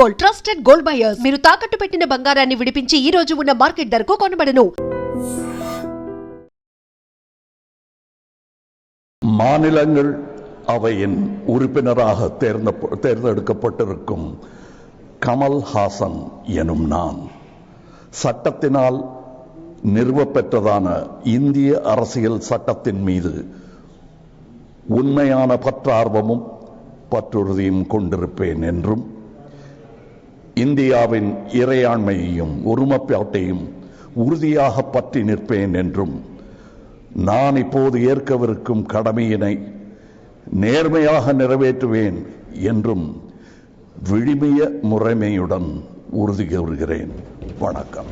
Gold trusted gold buyers మీరు తాకట్టు పెట్టిన బంగారాన్ని విడిపించి ఈ రోజు ఉన్న మార్కెట్ ధరకు కొనబడను மாநிலங்கள் அவையின் உறுப்பினராக தேர்ந்த தேர்ந்தெடுக்கப்பட்டிருக்கும் கமல் ஹாசன் எனும் நான் சட்டத்தினால் நிறுவப்பெற்றதான இந்திய அரசியல் சட்டத்தின் மீது உண்மையான பற்றார்வமும் பற்றுறுதியும் கொண்டிருப்பேன் என்றும் இந்தியாவின் இறையாண்மையையும் ஒருமைப்பாட்டையும் உறுதியாக பற்றி நிற்பேன் என்றும் நான் இப்போது ஏற்கவிருக்கும் கடமையினை நேர்மையாக நிறைவேற்றுவேன் என்றும் விழிமிய முறைமையுடன் உறுதி கூறுகிறேன். வணக்கம்.